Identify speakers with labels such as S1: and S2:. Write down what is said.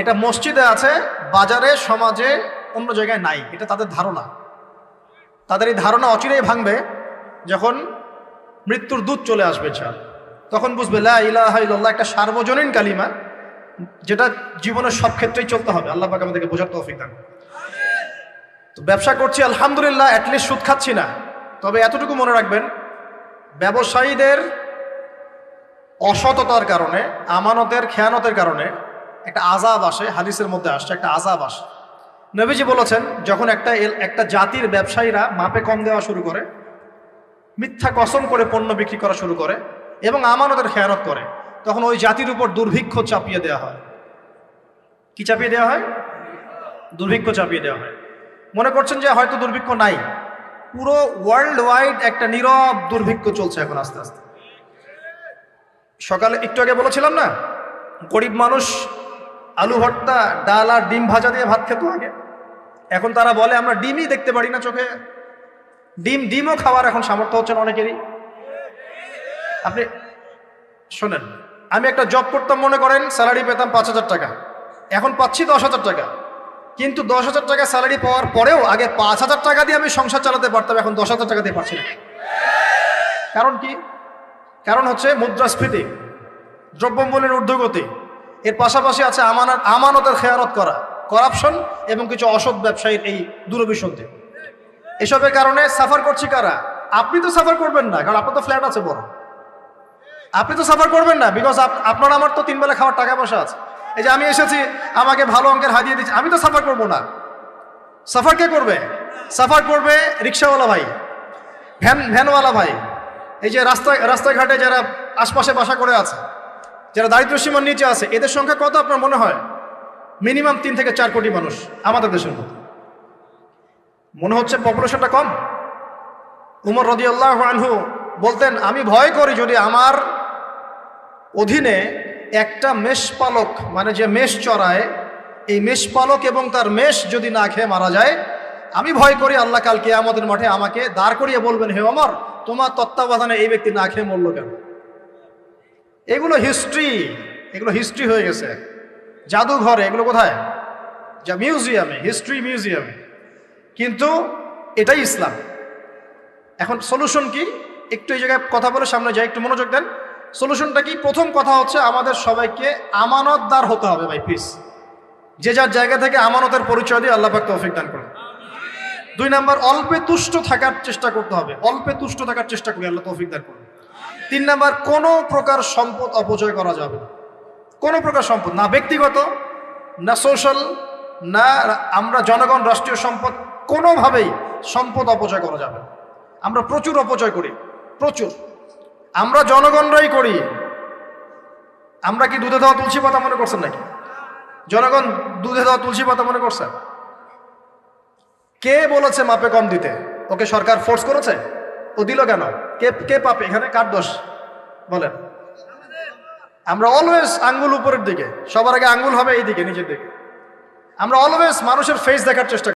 S1: এটা মসজিদে আছে, বাজারে, সমাজে অন্য জায়গায় নাই। এটা তাদের ধারণা। তাদের এই ধারণা অচিরেই ভাঙবে যখন মৃত্যুর দূত চলে আসবে চাল তখন বুঝবে, লা ইলাহা ইল্লাল্লাহ একটা সার্বজনীন কালিমা, যেটা জীবনের সব ক্ষেত্রেই চলতে হবে। আল্লাহ পাক আমাদেরকে বোঝার তৌফিক দান তো ব্যবসা করছি, আলহামদুলিল্লাহ অ্যাটলিস্ট সুদ খাচ্ছি না। তবে এতটুকু মনে রাখবেন, ব্যবসায়ীদের অসততার কারণে, আমানতের খেয়ানতের কারণে একটা আজাব আসে, হাদিসের মধ্যে আসছে একটা আজাব আসে। নবীজি বলেছেন, যখন একটা একটা জাতির ব্যবসায়ীরা মাপে কম দেওয়া শুরু করে, মিথ্যা কসম করে পণ্য বিক্রি করা শুরু করে এবং আমানতের খেয়ানত করে, তখন ওই জাতির উপর দুর্ভিক্ষ চাপিয়ে দেওয়া হয়। কি চাপিয়ে দেওয়া হয়? দুর্ভিক্ষ চাপিয়ে দেওয়া হয়। মনে করছেন যে হয়তো দুর্ভিক্ষ নাই। পুরো ওয়ার্ল্ড ওয়াইড একটা নীরব দুর্ভিক্ষ চলছে এখন আস্তে আস্তে। সকালে, একটু আগে বলেছিলাম না? গরিব মানুষ আলু ভর্তা, ডাল আর ডিম ভাজা দিয়ে ভাত খেত আগে। এখন তারা বলে, আমরা ডিমই দেখতে পারি না চোখে। ডিম, ডিমও খাওয়ার এখন সামর্থ্য হচ্ছে না অনেকেরই। আপনি শোনেন, আমি একটা জব করতাম মনে করেন স্যালারি পেতাম পাঁচ হাজার টাকা। এখন পাচ্ছি দশ হাজার টাকা। কিন্তু দশ হাজার টাকা স্যালারি পাওয়ার পরেও আগে পাঁচ হাজার টাকা দিয়ে আমি সংসার চালাতে পারতাম, এখন দশ হাজার টাকা দিয়ে পারছি না। কারণ কি? কারণ হচ্ছে মুদ্রাস্ফীতি, দ্রব্যমূল্যের ঊর্ধ্বগতি। এর পাশাপাশি আছে আমানত, আমানতের খেয়ানত করা করাপশন এবং কিছু অসৎ ব্যবসায়ীর এই দুরভিসন্ধি এসবের কারণে সাফার করছি কারা? আপনি তো সাফার করবেন না, কারণ আপনার তো ফ্ল্যাট আছে বড়। আপনি তো সাফার করবেন না বিকজ আপনার আমার তো তিন বেলা খাওয়ার টাকা পয়সা আছে। এই যে আমি এসেছি, আমাকে ভালো অঙ্কের হাতিয়ে দিচ্ছি, আমি তো সাফার করব না। সাফার কে করবে? সাফার করবে রিক্সাওয়ালা ভাই, ভ্যান, ভ্যানওয়ালা ভাই। এই যে রাস্তায়, রাস্তাঘাটে যারা আশপাশে বাসা করে আছে যারা দারিদ্র সীমার নিচে আছে, এদের সংখ্যা কত আপনার মনে হয়? মিনিমাম তিন থেকে চার কোটি মানুষ আমাদের দেশের মধ্যে। মনে হচ্ছে পপুলেশনটা কম? উমর রদিয়াল্লাহ আনহু বলতেন, আমি ভয় করি যদি আমার অধীনে একটা মেষপালক মানে যে মেষ চড়ায়, এই মেষপালক এবং তার মেষ যদি না খেয়ে মারা যায়, আমি ভয় করি আল্লাহ কালকে আমাদের মাঠে আমাকে দাঁড় করিয়ে বলবেন, হে অমর তোমার তত্ত্বাবধানে এই ব্যক্তি না খেয়ে মরল কেন? এগুলো হিস্ট্রি এগুলো হিস্ট্রি হয়ে গেছে। জাদুঘরে, এগুলো কোথায়? যা মিউজিয়ামে হিস্ট্রি মিউজিয়ামে কিন্তু এটাই ইসলাম। এখন সলিউশন কি? একটু এই জায়গায় কথা বলে সামনে যাই, একটু মনোযোগ দেন। সলিউশনটা কি? প্রথম কথা হচ্ছে আমাদের সবাইকে আমানতদার হতে হবে ভাই প্লিজ যে যার জায়গা থেকে আমানতের পরিচয় দিয়ে আল্লাহ পাক তৌফিক দান করুন। দুই নাম্বার, অল্পে তুষ্ট থাকার চেষ্টা করতে হবে। অল্পে তুষ্ট থাকার চেষ্টা করি, আল্লাহ তৌফিক দান করুন। তিন নাম্বার, কোনো প্রকার সম্পদ অপচয় করা যাবে কোনো প্রকার সম্পদ, না ব্যক্তিগত, না সোশ্যাল না আমরা জনগণ রাষ্ট্রীয় সম্পদ, কোনোভাবেই সম্পদ অপচয় করা যাবে আমরা প্রচুর অপচয় করি, প্রচুর। আমরা জনগণরাই করি। আমরা কি দুধে দেওয়া তুলসী পাতা মনে করছেন নাকি? জনগণ দুধে দেওয়া তুলসী পাতা মনে করছে? কে বলেছে মাপে কম দিতে? ওকে সরকার ফোর্স করেছে? ও দিল কেন? কে কে পাপে? এখানে কার দোষ? বলেন। আমরা অলওয়েজ আঙ্গুল উপরের দিকে। সবার আগে আঙ্গুল হবে এই দিকে, নিচের দিকে। আমরা অলওয়েজ মানুষের ফেস দেখার চেষ্টা।